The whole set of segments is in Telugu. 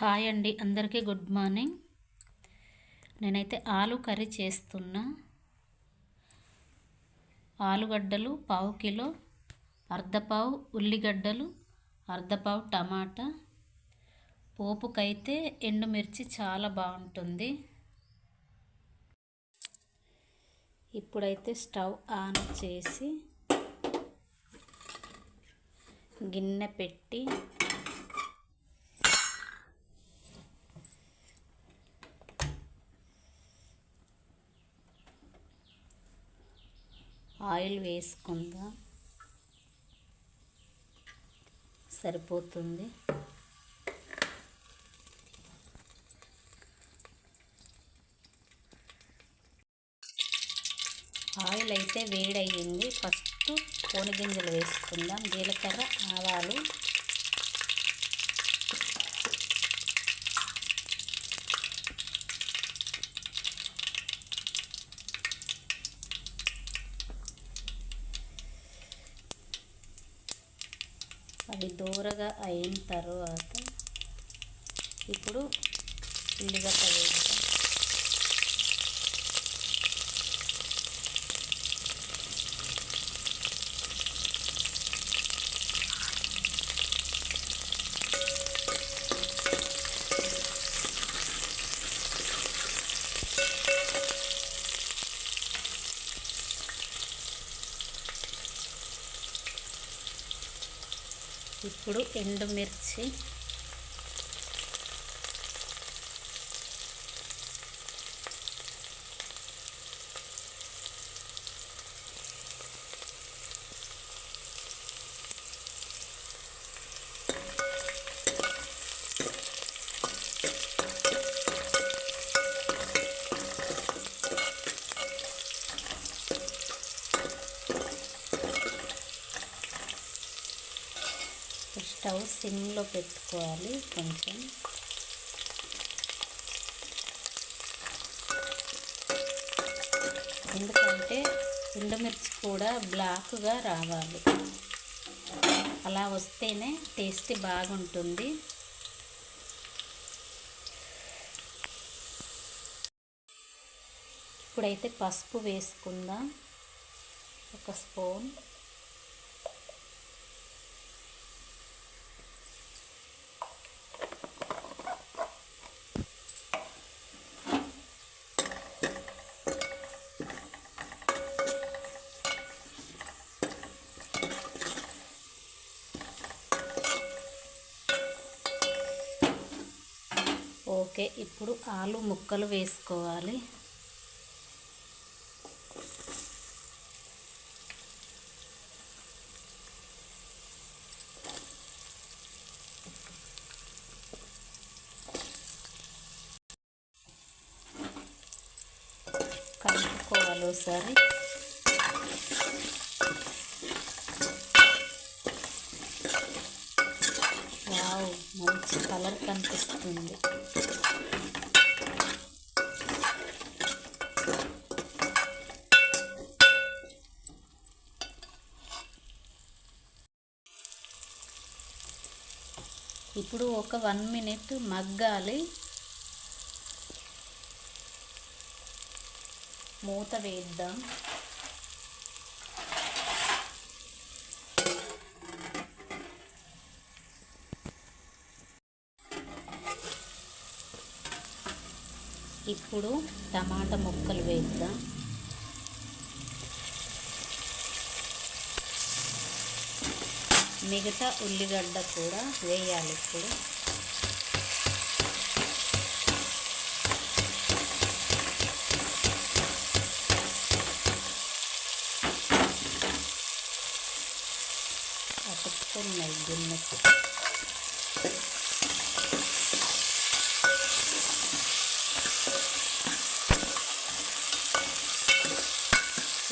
హాయ్ అండి అందరికీ గుడ్ మార్నింగ్. నేనైతే ఆలు కర్రీ చేస్తున్నా. ఆలుగడ్డలు పావు కిలో అర్ధపావు ఉల్లిగడ్డలు అర్ధపావు టమాటా. పోపుకైతే ఎండుమిర్చి చాలా బాగుంటుంది. ఇప్పుడైతే స్టవ్ ఆన్ చేసి గిన్నె పెట్టి ఆయిల్ వేసుకుందాం? సరిపోతుంది. ఆయిల్ అయితే వేడయ్యింది. ఫస్ట్ కోని గింజలు వేసుకుందాం. జీలకర్ర ఆవాలు ఇప్పుడు ఉల్లిగడ్డ వేద్దాం ఇప్పుడు ఎండుమిర్చి స్టవ్ సిమ్లో పెట్టుకోవాలి కొంచెం. ఎందుకంటే ఎండుమిర్చి కూడా బ్లాక్గా రావాలి. అలా వస్తేనే టేస్ట్ బాగుంటుంది. ఇప్పుడైతే పసుపు వేసుకుందాం. ఒక స్పూన్. ఓకే ఇప్పుడు ఆలు ముక్కలు వేసుకోవాలి. కలుపుకోవాలి ఒకసారి వావ్ మంచి కలర్ కనిపిస్తుంది. ఇప్పుడు ఒక వన్ మినిట్ మగ్గాలి. మూత వేద్దాం. ఇప్పుడు టమాటా ముక్కలు వేద్దాం. మిగతా ఉల్లిగడ్డ కూడా వేయాలి ఇప్పుడు.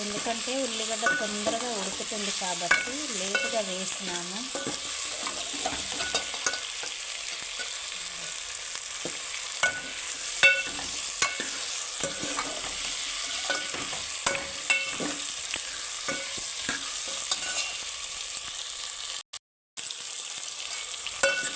ఎందుకంటే ఉల్లిగడ్డ తొందరగా ఉడుకుతుంది కాబట్టి లేటుగా వేసినాము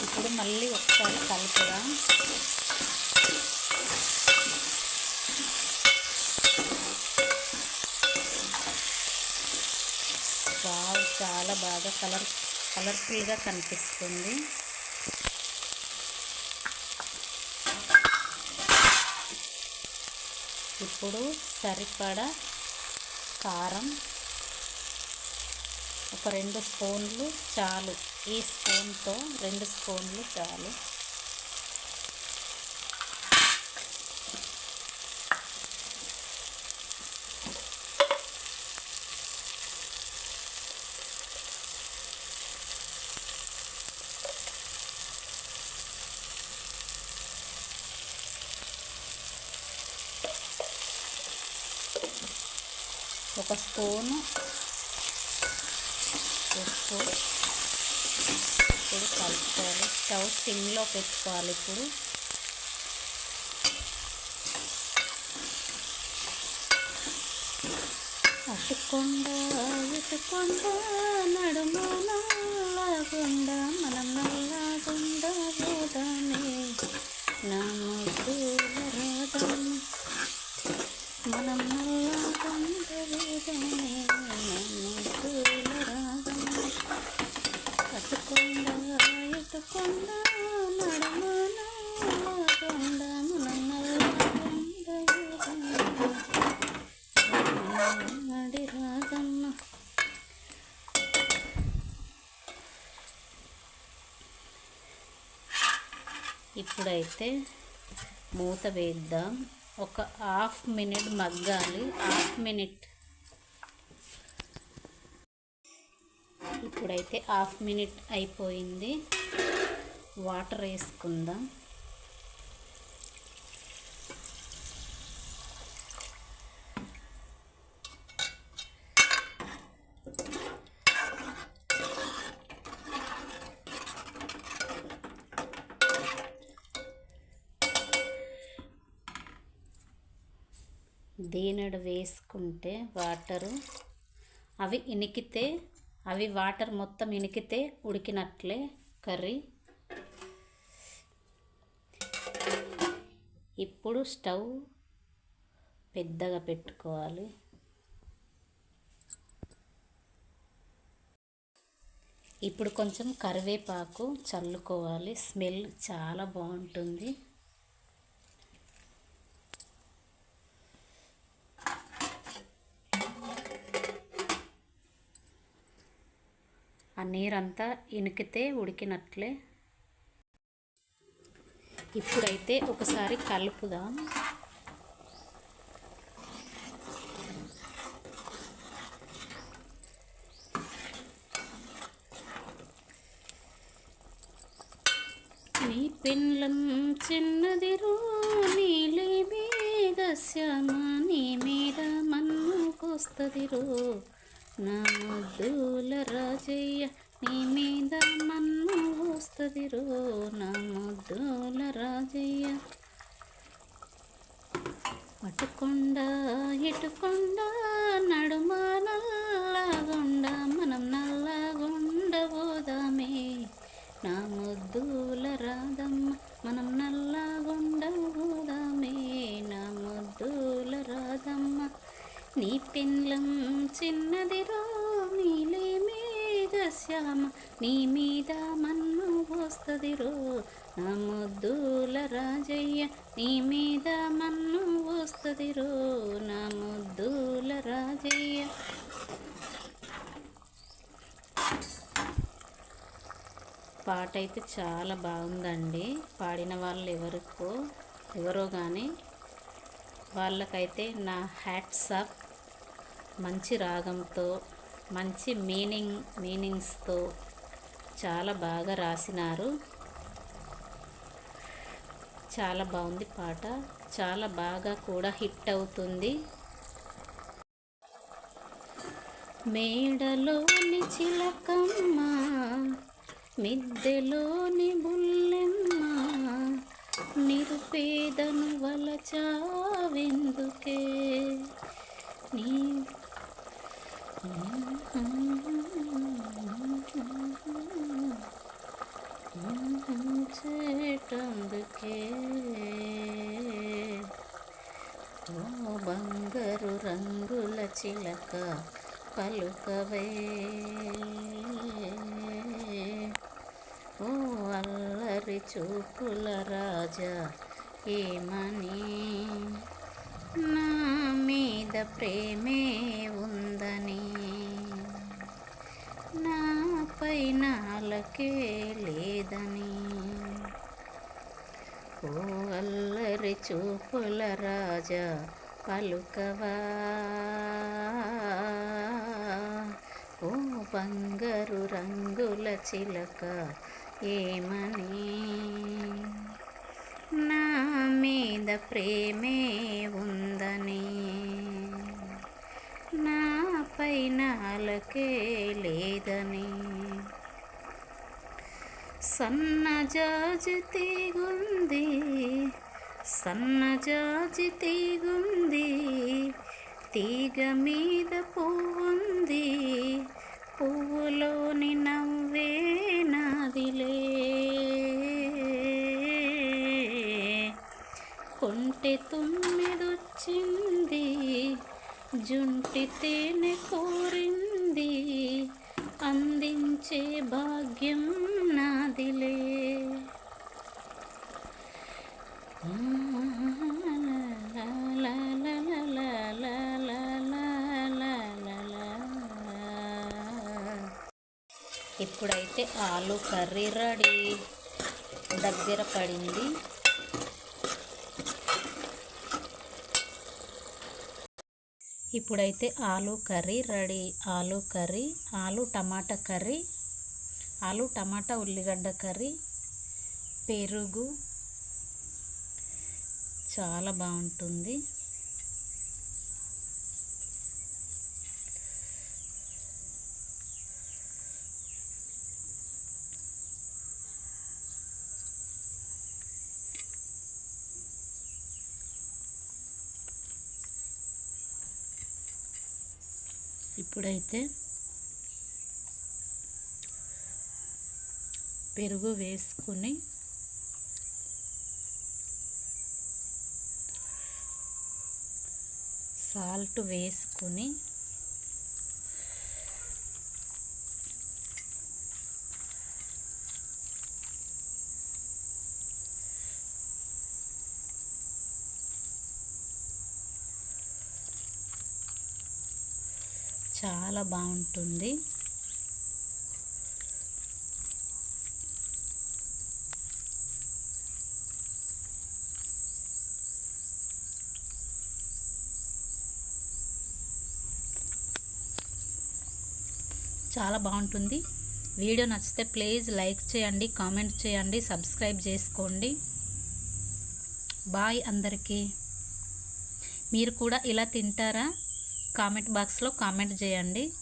ఇప్పుడు ఇప్పుడు మళ్ళీ ఒకసారి కలుపుదాం వావ్ చాలా బాగా కలర్ కలర్ఫుల్గా కనిపిస్తుంది. ఇప్పుడు సరిపడ కారం ఒక రెండు స్పూన్లు చాలు. ఈ స్పూన్తో రెండు స్పూన్లు చాలు. ఒక స్పూను ఉప్పు. ఇప్పుడు కలుపుకోవాలి. స్టవ్ సిమ్లో పెట్టుకోవాలి ఇప్పుడు. అటుకొండ ఇటుకొండ నడుమ మనం నల్లగుండ పోదామే నా ముద్దుల మనం నల్లగుండ పోదామే నా ముద్దుల రాధమ్మ అటుకొండ ఇటుకొండ నడుమ నల్లగుండ మనం నల్లగుండ పోదామే నడి రాగమ్మ ఇప్పుడైతే మూత వేద్దాం. ఒక హాఫ్ మినిట్ మగ్గాలి. Half minute. ఇప్పుడైతే హాఫ్ మినిట్ అయిపోయింది. వాటర్ వేసుకుందాం. దీనడు వేసుకుంటే వాటరు? అవి ఇనికితే అవి వాటర్ మొత్తం ఇనికితే ఉడికినట్లే కర్రీ. ఇప్పుడు స్టవ్ పెద్దగా పెట్టుకోవాలి. ఇప్పుడు కొంచెం కరివేపాకు చల్లుకోవాలి. స్మెల్ చాలా బాగుంటుంది. నీరంతా ఇనికితే ఉడికినట్లే. ఇప్పుడైతే ఒకసారి కలుపుదాం. నీ పిల్లం చిన్నదిరో నీలి మేఘశ్యామ నీ మీద మన్ను రో నా ముద్దుల రాజయ్య నీ మీద మన్ను వస్తదిరో నా ముద్దుల రాజయ్య. అటుకొండ ఇటుకొండ నడుమ నల్లగొండ మనం నల్లగొండ పోదామే. నా ముద్దుల రాధమ్మ మనం నల్లగొండ పోదామే. నా ముద్దుల రాధమ్మ నీ పెండ్లం చిన్నదిరో శ్యామ నీ మీద మన్ను పోస్తదిరో. నా ముద్దుల రాజయ్య నీ మీద మన్ను పోస్తదిరో. నా ముద్దుల రాజయ్య. పాట అయితే చాలా బాగుందండి. పాడిన వాళ్ళు ఎవరికో ఎవరో కానీ వాళ్ళకైతే నా హ్యాట్స్ ఆఫ్ మంచి రాగంతో మంచి మీనింగ్ మీనింగ్స్తో చాలా బాగా రాసినారు. చాలా బాగుంది పాట. చాలా బాగా కూడా హిట్ అవుతుంది. మేడలోని చిలకమ్మ మిద్దెలోని బుల్లెమ్మ నిరుపేదను వలచావెందుకే? నీ చేటందుకే ఓ బంగారు రంగుల చిలక పలుకవే. ఓ అల్లరి చూపుల రాజా ఏమని? నా మీద ప్రేమే ఉందని నా నాలకే లేదని. ఓ అల్లరి చూపుల రాజా పలుకవా? ఓ బంగారు రంగుల చిలక ఏమని? నా మీద ప్రేమే ఉందని. నా నాలకే అలకే లేదని సన్నజాజి తీగుంది సన్నజాజి తీగుంది తీగ మీద పువ్వుంది పువ్వులోని నవ్వే నాదిలే జుంటి తేనె కోరింది అందించే భాగ్యం నాదిలే. ఇప్పుడైతే ఆలు కర్రీ రెడీ. దగ్గర పడింది. ఇప్పుడైతే ఆలు కర్రీ రెడీ. ఆలు కర్రీ ఆలు టమాటా కర్రీ ఆలు టమాటా ఉల్లిగడ్డ కర్రీ పెరుగు. చాలా బాగుంటుంది. ఇప్పుడైతే పెరుగు వేసుకుని సాల్ట్ వేసుకుని చాలా బాగుంటుంది. చాలా బాగుంటుంది. వీడియో నచ్చితే ప్లీజ్ లైక్ చేయండి కామెంట్ చేయండి సబ్స్క్రైబ్ చేసుకోండి. బాయ్ అందరికీ. మీరు కూడా ఇలా తింటారా? కామెంట్ బాక్స్లో కామెంట్ చేయండి.